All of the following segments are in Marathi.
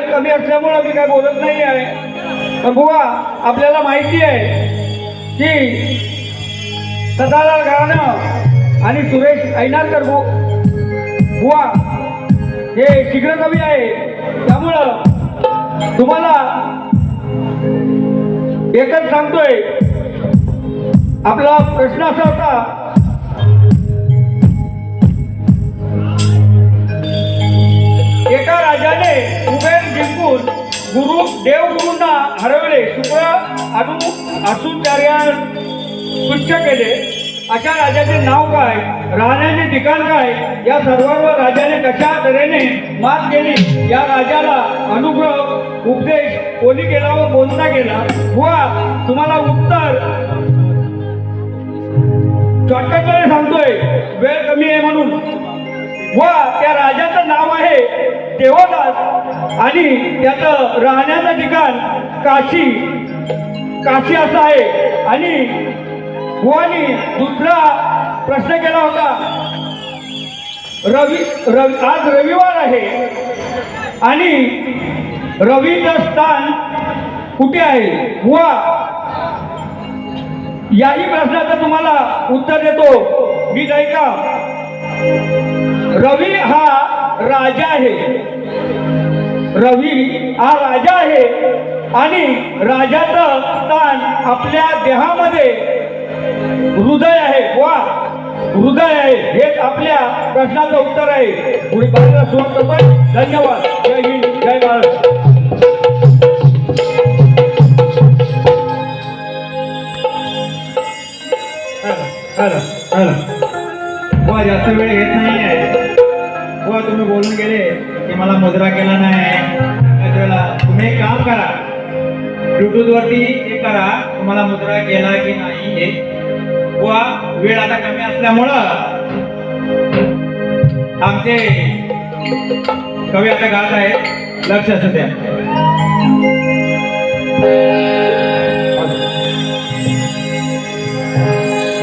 वेळ कमी असल्यामुळं मी काय बोलत नाही आहे पण बुवा आपल्याला माहिती आहे की सदालाल घराणं आणि सुरेश ऐनारकर बु बुवा हे शीघ्र कमी आहे. त्यामुळं तुम्हाला एकच सांगतोय. आपला प्रश्न असा होता गुरु देवगुरूंना हरवले शुक्र अनु आसुचार्या तुच्छ केले. अशा राजाचे नाव काय? राहण्याचे ठिकाण काय? या सर्वांवर राजाने कशा तऱ्हेने मात केली? या राजाला अनुग्रह उपदेश कोणी केला व कोणता केला? बुवा तुम्हाला उत्तर शॉर्टकटमध्ये सांगतोय. वेळ कमी आहे म्हणून. व त्या राजाचं नाव आहे देवदास. आणि त्याचं राहण्याचं ठिकाण काशी. काशी असं आहे. आणि बुवानी दुसरा प्रश्न केला होता. रवी रवि आज रविवार आहे. आणि रवीचं स्थान कुठे आहे? बुवा याही प्रश्नाचं तुम्हाला उत्तर देतो. मी नाही का? रवी हा राजा आहे. रवी हा राजा आहे. आणि राजाचं स्थान आपल्या देहामध्ये हृदय आहे. वा हृदय आहे. हेच आपल्या प्रश्नाचं उत्तर आहे. पुढे बाजूला सुरुवात धन्यवाद. जय हिंद. जय भारत. जास्त वेळ घेत नाही आहे वा तुम्ही बोलून गेले. मला मुद्रा केला नाही. तुम्ही एक काम करा. ब्लूटूथ वरती हे करा तुम्हाला मुद्रा केला की नाही हे. वेळ आता कमी असल्यामुळं आमचे कवी आता गात आहेत. लक्ष असू द्या.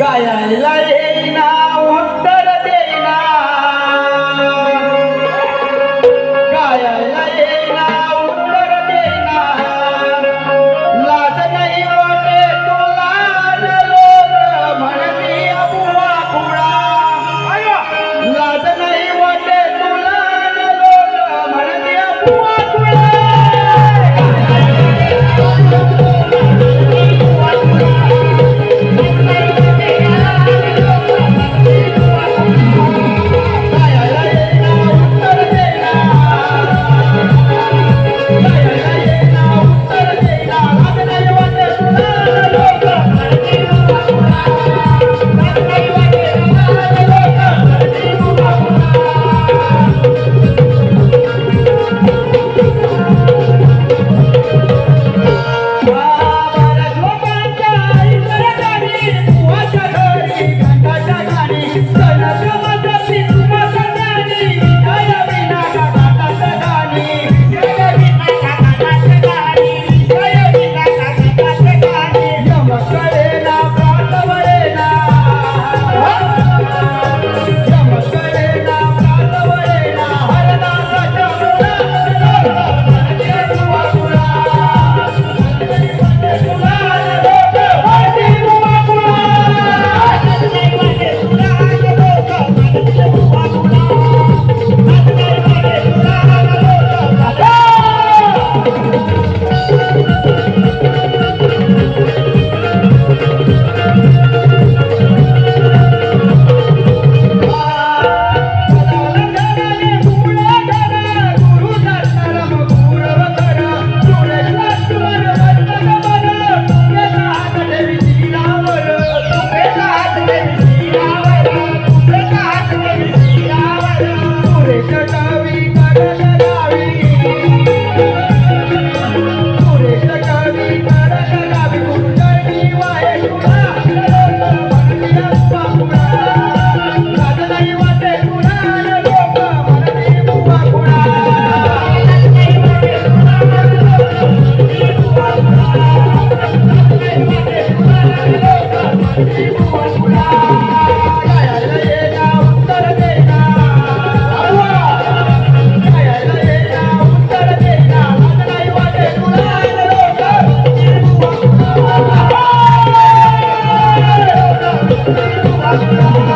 गायला What? I'm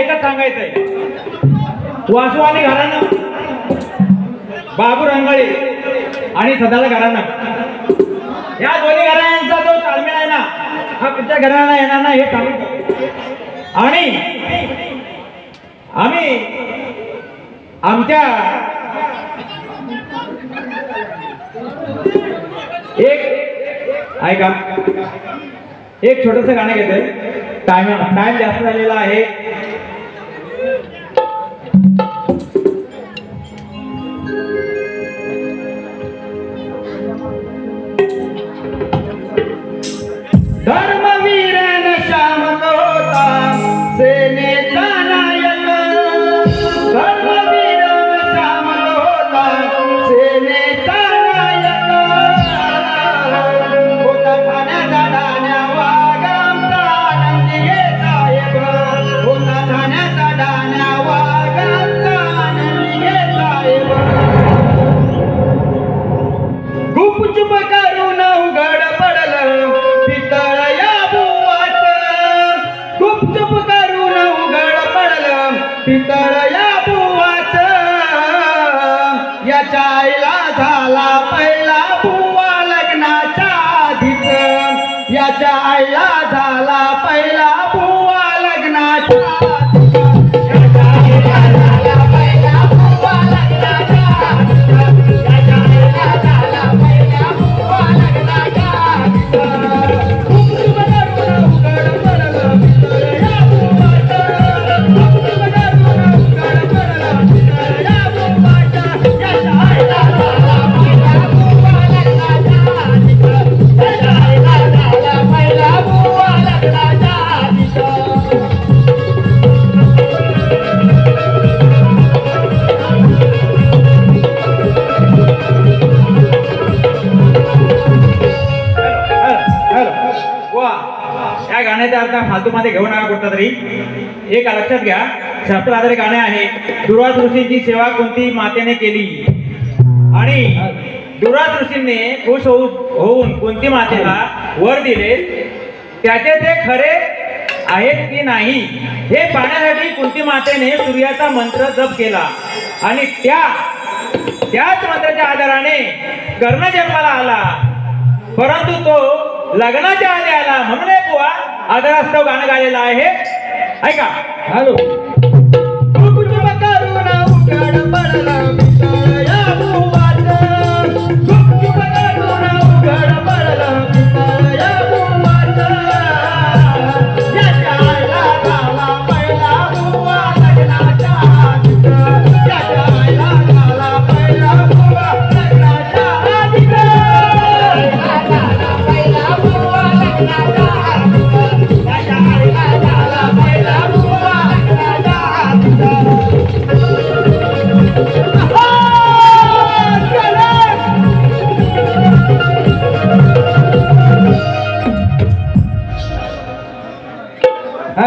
एकच सांगायचंय. वासू आणि घराणं बाबू रंगाळे आणि सदाला घराणं. या दोन्ही घराण्यांचा जो ताळमेळ आहे ना हा कुठच्या घराणा येणार ना हे सांगू आणि आम्ही आमच्या एक ऐका. एक छोटस गाणं घेतोय टाइम टाइम जास्त झालेला आहे. याच्या झाला पहिला. वा. या गाण्याचा अर्थ फालतूमध्ये घेऊ नका कुठला तरी. एक लक्षात घ्या शास्त्र आधारित गाणे आहे. दुर्वास ऋषींची सेवा कोणती मातेने केली? आणि दुर्वास ऋषींनी खुश होऊ होऊन कोणती मातेला वर दिले? त्याचे ते खरे आहेत की नाही? हे पाहण्यासाठी कुंती मातेने सूर्याचा मंत्र जप केला? आणि त्या त्याच मंत्राच्या आधाराने कर्ण जन्माला आला. परंतु तो लग्नाच्या आल्याला आला. म्हणून बुवा आदरास्तव गाणं गायलेलं आहे. ऐका. हॅलो.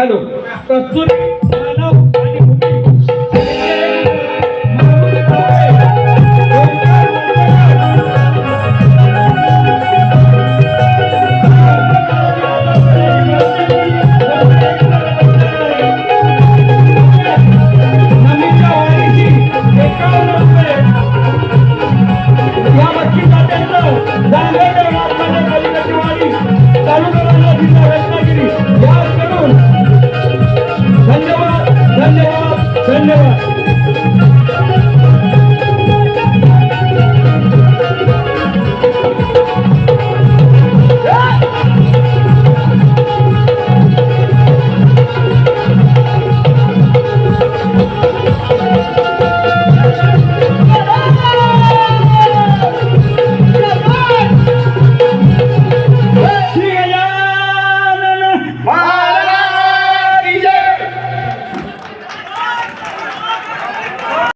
हॅलो